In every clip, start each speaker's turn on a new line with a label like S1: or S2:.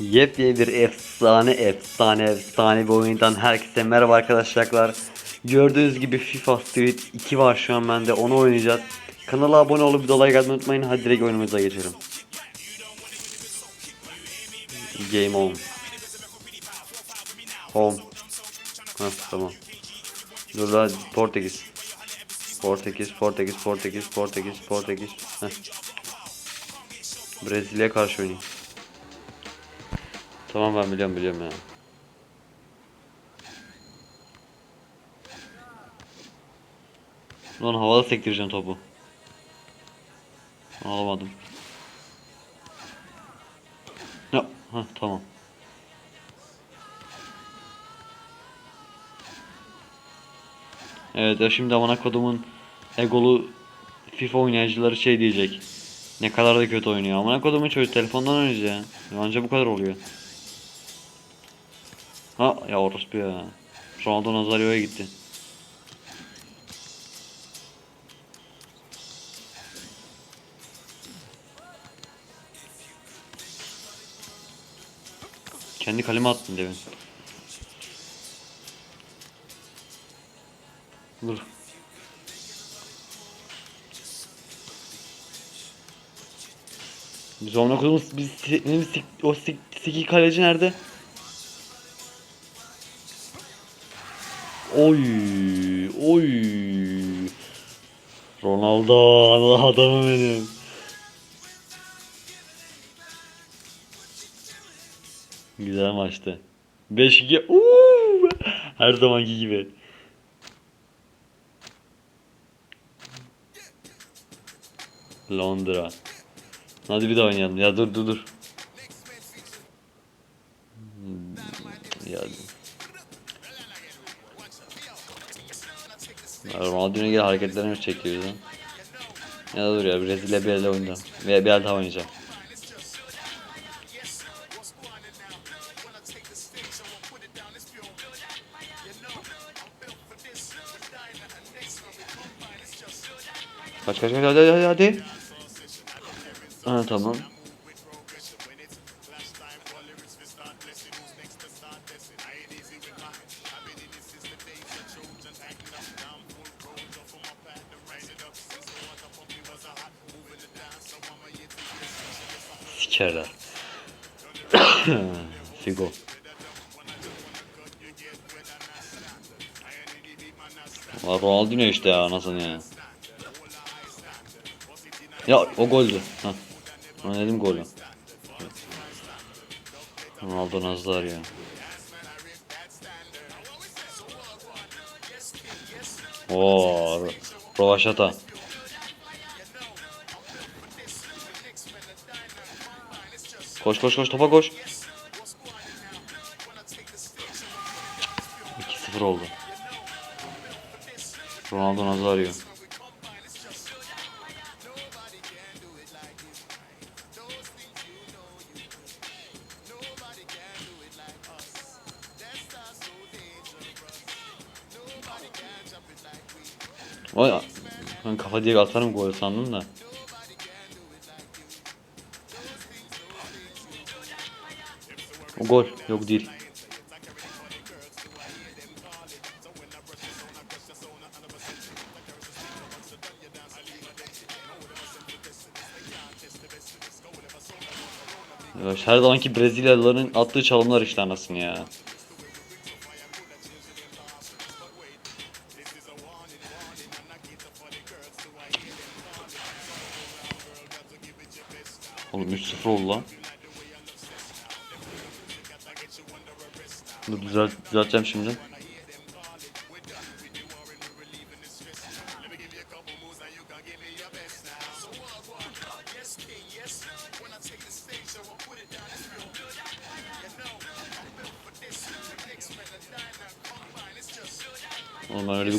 S1: Yepyeni bir efsane efsane efsane bir oyundan herkese merhaba arkadaşlar. Gördüğünüz gibi FIFA Street 2 var şu an bende onu oynayacağız. Kanala abone olup videoya gelmeyi unutmayın. Hadi direkt oyunumuza geçelim. Game on. Home. Heh, tamam. Dur daha Portekiz. Portekiz, Portekiz, Portekiz, Portekiz, Portekiz. Heh. Brezilya'ya karşı oynayayım. Tamam ben biliyorum biliyorum ya. Lan havada sektireceğim topu. Alamadım. Ya, ha tamam. Evet ya şimdi amına kodumun egolu FIFA oynayıcıları şey diyecek. Ne kadar da kötü oynuyor. Amına kodumun çocuğu telefondan oynayacak ya. Anca bu kadar oluyor. Ha ya orospu ya. Ronaldo Nazario'ya gitti. Kendi kaleme attın demin. Dur. Biz ona koyduğumuz biz sik, o sik, siki kaleci nerede? Oy oy. Ronaldo Allah adamım benim. Güzel maçtı. 5-2. Uuu! Her zamanki gibi. Londra. Hadi bir daha oynayalım. Ya dur dur dur. Ronaldinho'ya gel hareketlerini çekiyoruz ha. Ya dur ya Brezilya bir elde oynayacağım. Veya bir elde daha oynayacağım. Kaç kaç kaç hadi hadi hadi. Ha tamam. Valla Ronaldinho işte ya anasını ya. Ya o goldü. Ha. Ben dedim golü. Ronaldo Nazlar ya. Oo, Ro- Rovaşata. Koş koş koş topa koş. 2-0 oldu. Ronaldo Nazario. Vay ben kafa diye atarım gol sandım da. O gol yok değil. Ya her zamanki Brezilyalıların attığı çalımlar işte anasını ya. Oğlum 3-0 oldu lan. Dur düzelt, düzelteceğim şimdi.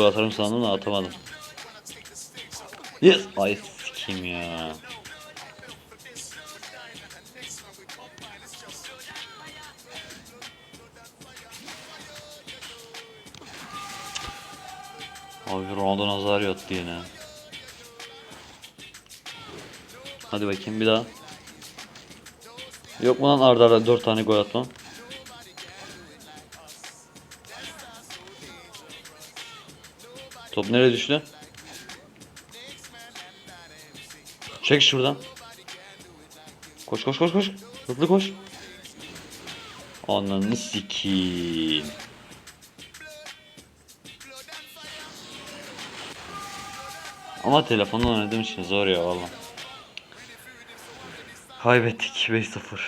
S1: Gol atarım sandım da atamadım. Yes! Ay sikeyim ya. Abi Ronaldo Nazario attı yine. Hadi bakayım bir daha. Yok mu lan arda arda 4 tane gol atmam? Top nereye düştü? Çek şuradan. Koş koş koş koş. Hızlı koş. Ananı sikiyim. Ama telefonla oynadığım için zor ya valla. Kaybettik 5-0.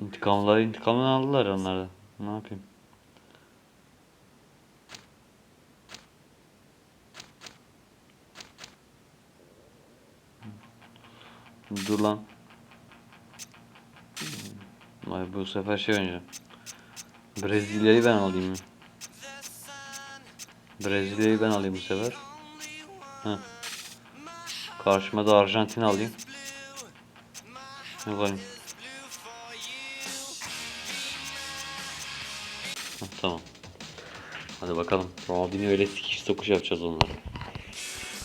S1: İntikamlar intikamını aldılar onlardan. Ne yapayım? Dur lan. Vay bu sefer şey oynayacağım. Brezilya'yı ben alayım. Brezilya'yı ben alayım bu sefer. Heh. Karşıma da Arjantin alayım. Ne alayım? Tamam. Hadi bakalım. Ronaldinho öyle sikiş sokuş yapacağız onlara.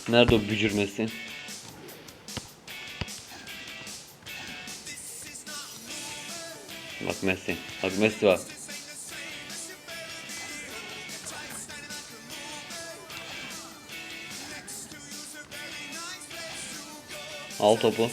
S1: Nerede o bücürmesi? Bak Messi. Bak Messi var. Al topu.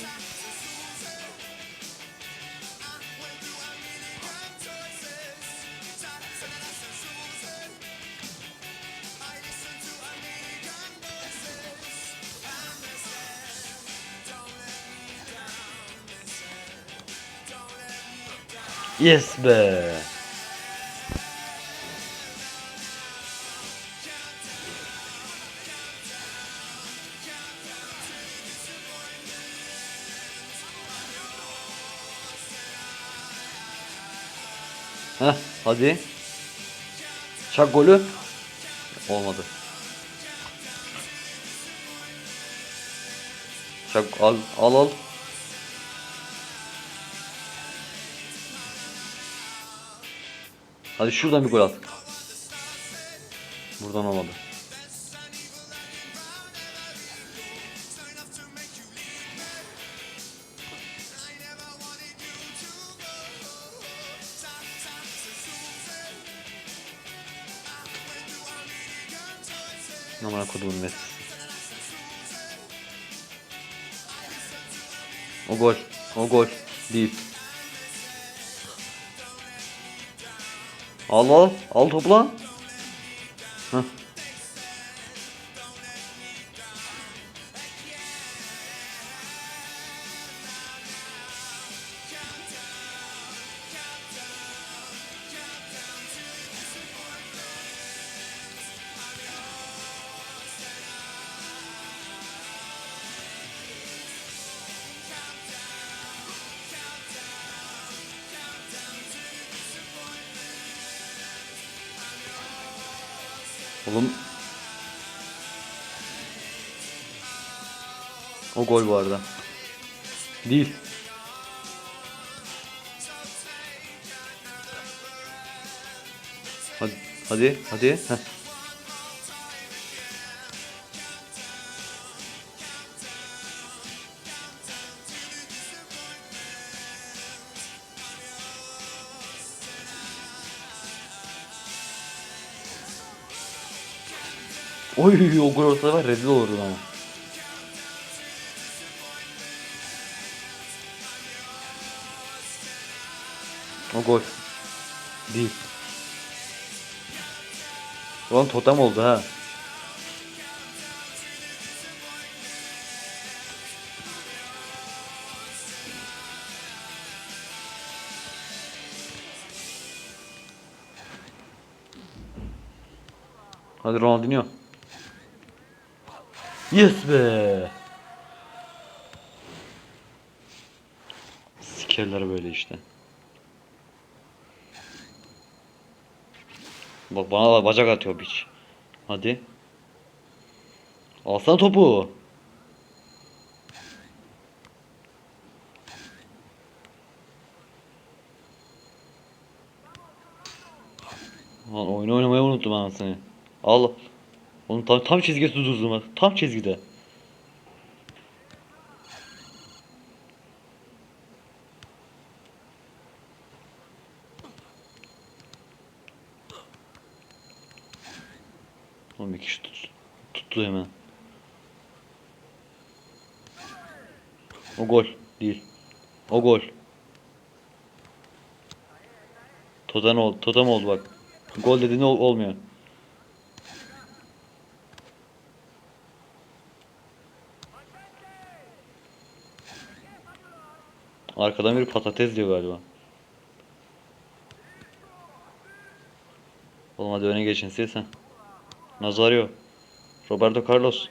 S1: Yes be. Heh, hadi. Çak golü. Olmadı. Çak al al al. Hadi şuradan bir gol at. Buradan olmadı. Amına kodumun Messi. O gol. O gol. Değil. Al al. Al topu lan. Heh. Oğlum. O gol bu arada. Değil. Hadi hadi hadi. Heh. Oy o gol olsa var rezil olurdun ama. O gol. Değil. Ulan totem oldu ha. Hadi Ronaldinho. Yes be. Sikerler böyle işte. Bak bana da bacak atıyor biç. Hadi. Alsana topu. Lan oyunu oynamayı unuttum anasını. Al. Onun tam, tam çizgisi düz bak. Tam çizgide. Oğlum bir kişi tut, tuttu hemen. O gol değil. O gol. Totem oldu, totem oldu bak. Gol dediğinde ol, olmuyor. Arkadan bir patates diyor galiba. Oğlum hadi öne geçin siz sen. Nazario. Roberto Carlos.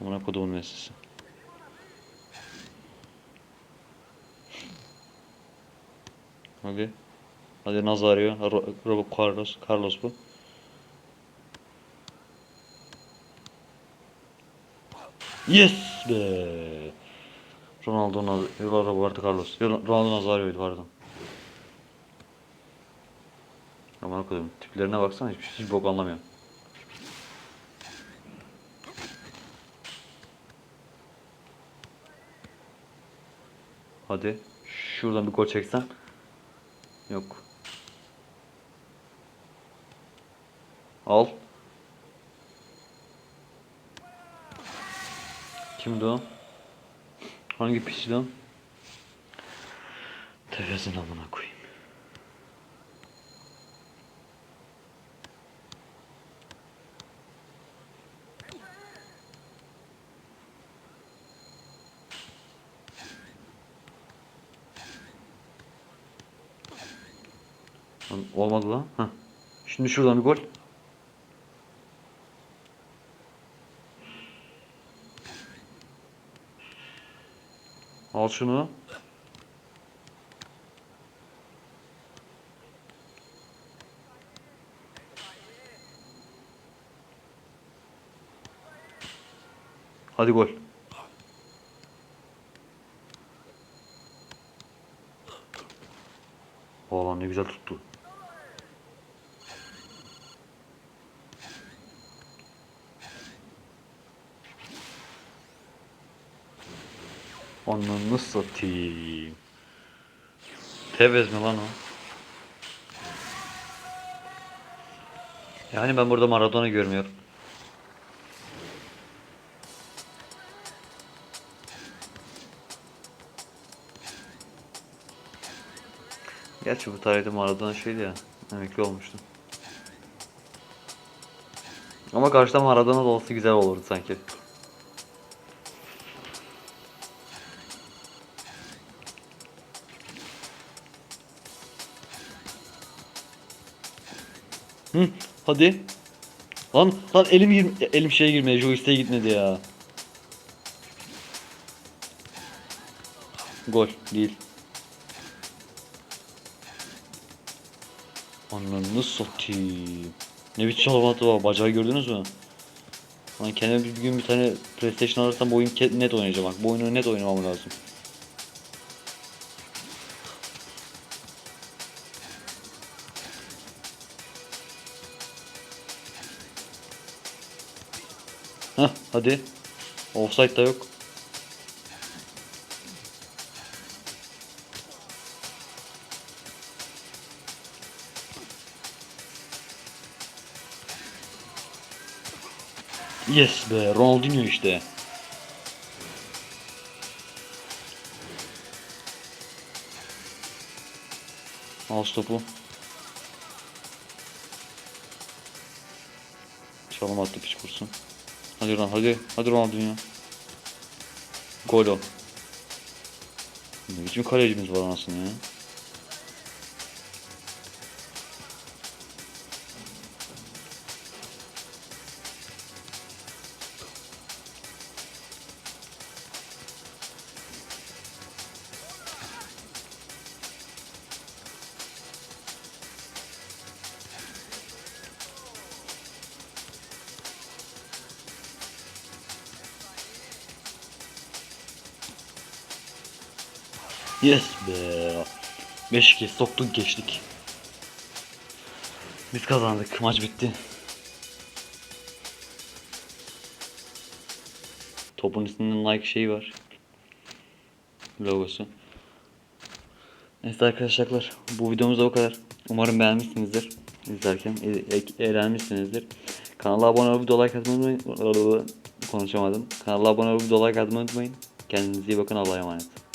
S1: Amına kodumun meselesi. Hadi. Hadi Nazario. Ro Roberto Carlos. Carlos bu. Yes be. Ronaldo Naz Roberto Carlos. Ronaldo Nazario'ydu pardon. Aman okudum. Tiplerine baksana hiç, hiç bok anlamıyorum. Hadi. Şuradan bir gol çeksen. Yok. Al. Kimdi o? Hangi pis lan? Tefesin amına koyayım. Olmadı lan. Heh. Şimdi şuradan bir gol. Al şunu. Hadi gol. Oğlan ne güzel tuttu. Ananı satayım. Tevez mi lan o? Yani ben burada Maradona görmüyorum. Gerçi bu tarihte Maradona şeydi ya. Emekli olmuştu. Ama karşıda Maradona da olsa güzel olurdu sanki. Hadi. Lan lan elim gir elim şeye girmedi, joystick'e gitmedi ya. Gol değil. Ananı satayım. Ne biçim alamatı var. Bacağı gördünüz mü? Lan kendime bir gün bir tane PlayStation alırsam bu oyun net oynayacağım bak. Bu oyunu net oynamam lazım. Hadi. Offside da yok. Yes be Ronaldinho işte. Al topu. Çalım attı piç kursun. Hadi lan hadi. Hadi Ronaldinho. Gol o. Ne biçim kalecimiz var anasını ya. Yes be. 5 kez soktuk geçtik. Biz kazandık. Maç bitti. Topun üstünde Nike şeyi var. Logosu. Neyse arkadaşlar bu videomuz da o kadar. Umarım beğenmişsinizdir. izlerken e- e- eğlenmişsinizdir. Kanala abone olup video like unutmayın. Konuşamadım. Kanala abone olup video like unutmayın. Kendinize iyi bakın. Allah'a emanet.